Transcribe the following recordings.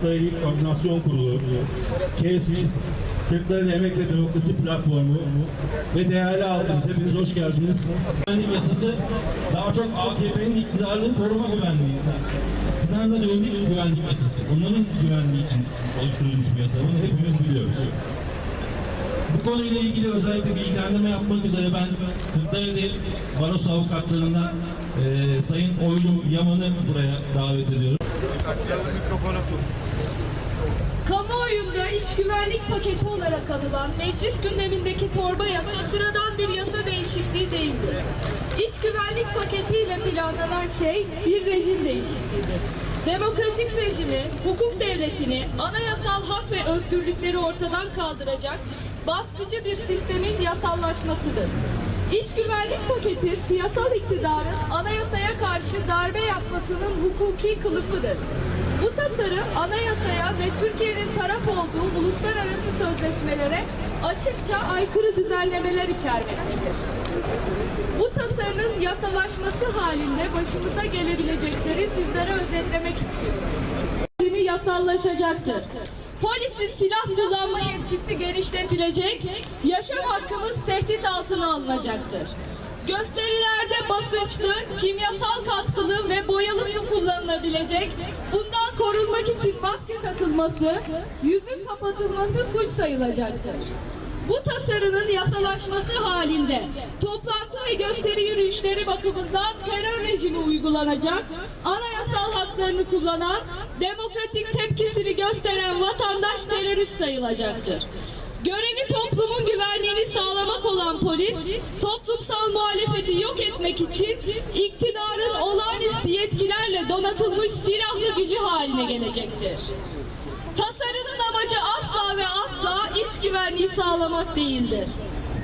Kırklareli Koordinasyon Kurulu, KESİ, Kırklareli Emek ve Demokrasi Platformu ve değerli halkımız hepiniz hoş geldiniz. Güvenlik yasası daha çok AKP'nin iktidarını koruma güvenliği. Da döndük güvenlik yasası. Onların güvenliği için oluşturulmuş bir yasa. Bunu hepimiz biliyoruz. Bu konuyla ilgili özellikle bilgilendirme yapmak üzere ben Kırklareli Baros avukatlarından eee Sayın Oylu Yaman'ı buraya davet ediyorum. Kamuoyunda iç güvenlik paketi olarak anılan meclis gündemindeki torba yasa sıradan bir yasa değişikliği değildir. İç güvenlik paketiyle planlanan şey bir rejim değişikliğidir. Demokratik rejimi, hukuk devletini, anayasal hak ve özgürlükleri ortadan kaldıracak baskıcı bir sistemin yasallaşmasıdır. İç güvenlik paketi siyasal iktidarın anayasaya karşı darbe yapmasının hukuki kılıfıdır. Bu tasarı anayasaya ve Türkiye'nin taraf olduğu uluslararası sözleşmelere açıkça aykırı düzenlemeler içermektedir. Bu tasarının yasalaşması halinde başımıza gelebilecekleri sizlere özetlemek istiyorum. Yasallaşacaktır. Polisin silah kullanma yetkisi genişletilecek, yaşam hakkımız tehdit altına alınacaktır. Gösterilerde basınçlı, kimyasal katkılı ve boyalı su kullanılabilecek, bundan korunmak için maske takılması, yüzün kapatılması suç sayılacaktır. Bu tasarının yasalaşması halinde toplantı ve gösteri yürüyüşleri bakımından terör rejimi uygulanacak, anayasal haklarını kullanan, demokratik tepkisini gösteren vatandaş terörist sayılacaktır. Görevi toplumun güvenliğini sağlamak olan polis, toplumsal muhalefeti yok etmek için iktidarın olağanüstü yetkilerle donatılmış silahlı gücü haline gelecektir. Tasarının amacı asla ve asla iç güvenliği sağlamak değildir.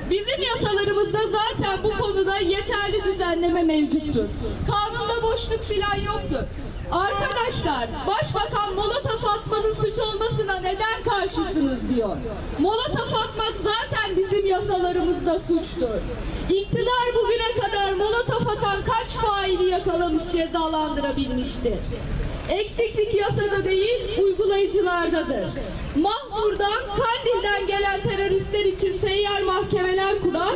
Bizim yasalarımızda zaten bu konuda yeterli düzenleme mevcuttur. Kanunda boşluk filan yoktur. Arkadaşlar, Başbakan molotof atmanın suç olmasına neden karşısınız diyor. Molotof atmak zaten bizim yasalarımızda suçtur. İktidar bugüne kadar molotof atan kaç faili yakalamış cezalandırabilmiştir. Eksiklik yasada değil, uygulayıcılardadır. Mahmur'dan, Kandil'den gelen teröristler için seyyar mahkemeler kuran,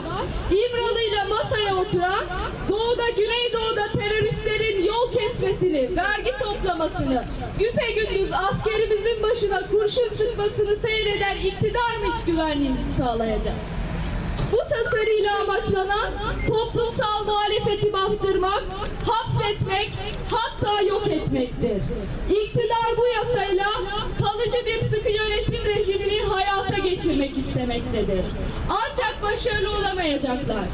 İmralı'yla masaya oturan, Doğu'da, teröristlerin kesmesini, vergi toplamasını, güpegündüz askerimizin başına kurşun sıkmasını seyreden iktidar mı iç güvenliğimizi sağlayacak? Bu tasarıyla amaçlanan toplumsal muhalefeti bastırmak, hapsetmek, hatta yok etmektir. İktidar bu yasayla kalıcı bir sıkı yönetim rejimini hayata geçirmek istemektedir. Ancak başarılı olamayacaklar.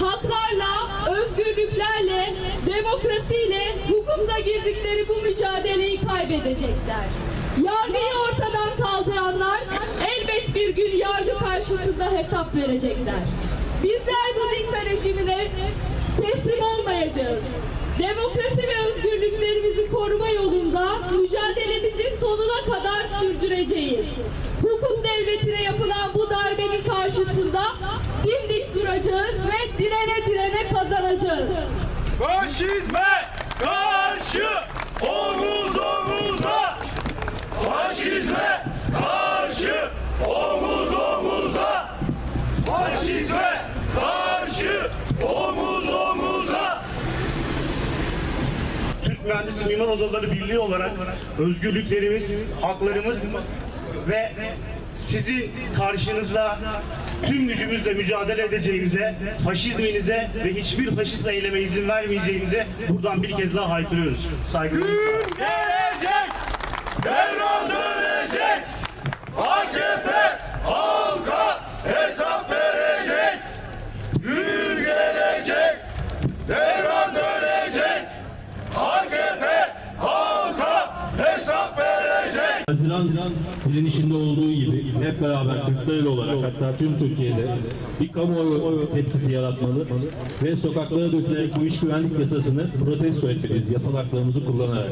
Haklarla, özgürlüklerle, demokrasiyle, hukukla girdikleri bu mücadeleyi kaybedecekler. Yargıyı ortadan kaldıranlar elbet bir gün yargı karşısında hesap verecekler. Bizler bu dikta rejimine teslim olmayacağız. Demokrasi ve özgürlüklerimizi koruma yolunda mücadelemizi sonuna kadar sürdüreceğiz. Hukuk devletine yapılan bu darbenin karşısında duracağız ve direne direne kazanacağız. Faşizme karşı omuz omuza. Faşizme karşı omuz omuza. Faşizme karşı omuz omuza. Türk Mühendis Mimar Odaları Birliği olarak özgürlüklerimiz, haklarımız ve sizin karşınızda tüm gücümüzle mücadele edeceğimize, faşizminize ve hiçbir faşist eyleme izin vermeyeceğimize buradan bir kez daha haykırıyoruz. Gün gelecek devran Haziran direnişinde olduğu gibi hep beraber Kırklareli olarak hatta tüm Türkiye'de bir kamuoyu tepkisi yaratmalı ve sokaklara dökülerek bu iş güvenlik yasasını protesto etmeliyiz yasal haklarımızı kullanarak.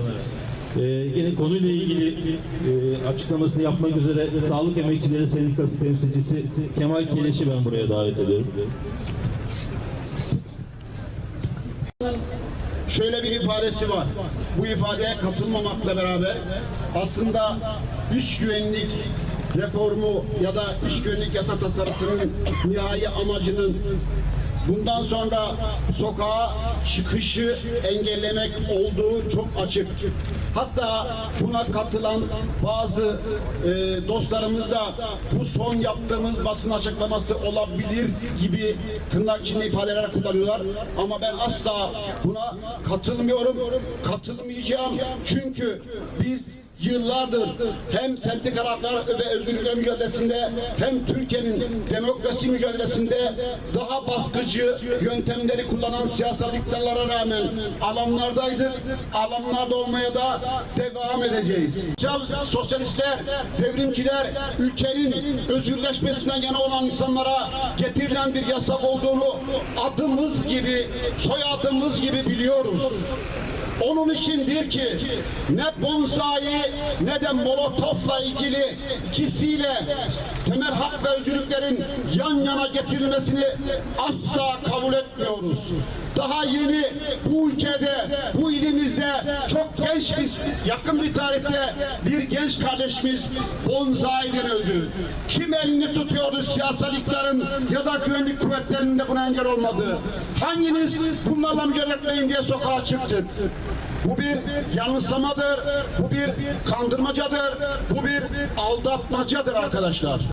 Ee, yine konuyla ilgili e, açıklamasını yapmak üzere Sağlık Emekçileri Sendikası temsilcisi Kemal Keleş'i ben buraya davet ediyorum. Şöyle bir ifadesi var. Bu ifadeye katılmamakla beraber aslında iç güvenlik reformu ya da iç güvenlik yasa tasarısının nihai amacının bundan sonra sokağa çıkışı engellemek olduğu çok açık. Hatta buna katılan bazı e, dostlarımız da bu son yaptığımız basın açıklaması olabilir gibi tırnak içinde ifadeler kullanıyorlar. Ama ben asla buna katılmıyorum, katılmayacağım. Çünkü biz yıllardır hem sendikal haklar ve özgürlükler mücadelesinde hem Türkiye'nin demokrasi mücadelesinde daha baskıcı yöntemleri kullanan siyasal iktidarlara rağmen alanlardaydık. Alanlarda olmaya da devam edeceğiz. Sosyal, sosyalistler, devrimciler ülkenin özgürleşmesinden yana olan insanlara getirilen bir yasak olduğunu adımız gibi, soyadımız gibi biliyoruz. Onun içindir ki ne bonsai ne de molotofla ilgili ikisiyle temel hak ve özgürlüklerin yan yana getirilmesini asla kabul etmiyoruz. Daha yeni bu ülkede, bu ilimizde çok genç bir, yakın bir tarihte bir genç kardeşimiz bonsai'den öldü. Kim elini tutuyordu siyasal iktidarın ya da güvenlik kuvvetlerinin de buna engel olmadı. Hangimiz bunlarla mücadele etmeyin diye sokağa çıktık. Bu bir yanılsamadır, bu bir kandırmacadır, bu bir aldatmacadır arkadaşlar.